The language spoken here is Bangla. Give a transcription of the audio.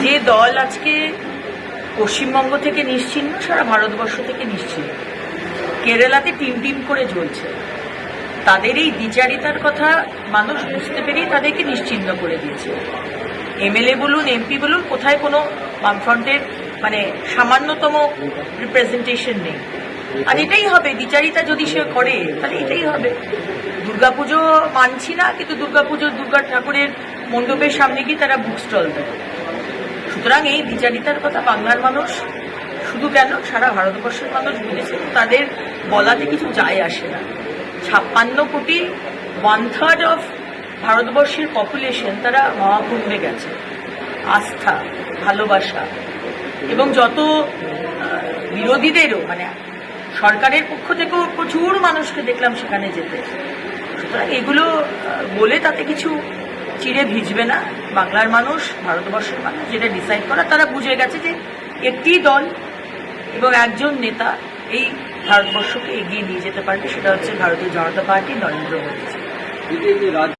যে দল আজকে পশ্চিমবঙ্গ থেকে নিশ্চিহ্ন সারা ভারতবর্ষ থেকে নিশ্চিহ্ন কেরালাতে টিম টিম করে জ্বলছে। তাদের এই দ্বিচারিতার কথা মানুষ বুঝতে পেরেই তাদেরকে নিশ্চিহ্ন করে দিয়েছে। এমএলএ বলুন, এমপি বলুন, কোথায় কোনো বামফ্রন্টের মানে সামান্যতম রিপ্রেজেন্টেশন নেই। আর এটাই হবে, দ্বিচারিতা যদি সে করে, তাহলে এটাই হবে। দুর্গাপুজো মানছি না, কিন্তু দুর্গাপুজো দুর্গা ঠাকুরের মণ্ডপের সামনে গিয়ে তারা বুক স্টল দেবে সুতরাং এই বিচারিতার কথা বাংলার মানুষ শুধু কেন, সারা ভারতবর্ষের মানুষ বুঝেছে তাদের বলাতে কিছু যায় আসে না। ছাপ্পান্ন কোটি ওয়ান থার্ড অফ ভারতবর্ষের পপুলেশন তারা মহাকুম্ভে গেছে। আস্থা, ভালোবাসা। এবং যত বিরোধীদেরও মানে সরকারের পক্ষ থেকেও প্রচুর মানুষকে দেখলাম সেখানে যেতে। সুতরাং এগুলো বলে তাতে কিছু চিড়ে ভিজবে না। বাংলার মানুষ, ভারতবর্ষের মানুষ যেটা ডিসাইড করা, তারা বুঝে গেছে যে একটি দল এবং একজন নেতা এই ভারতবর্ষকে এগিয়ে নিয়ে যেতে পারবে, সেটা হচ্ছে ভারতীয় জনতা পার্টি নরেন্দ্র মোদী।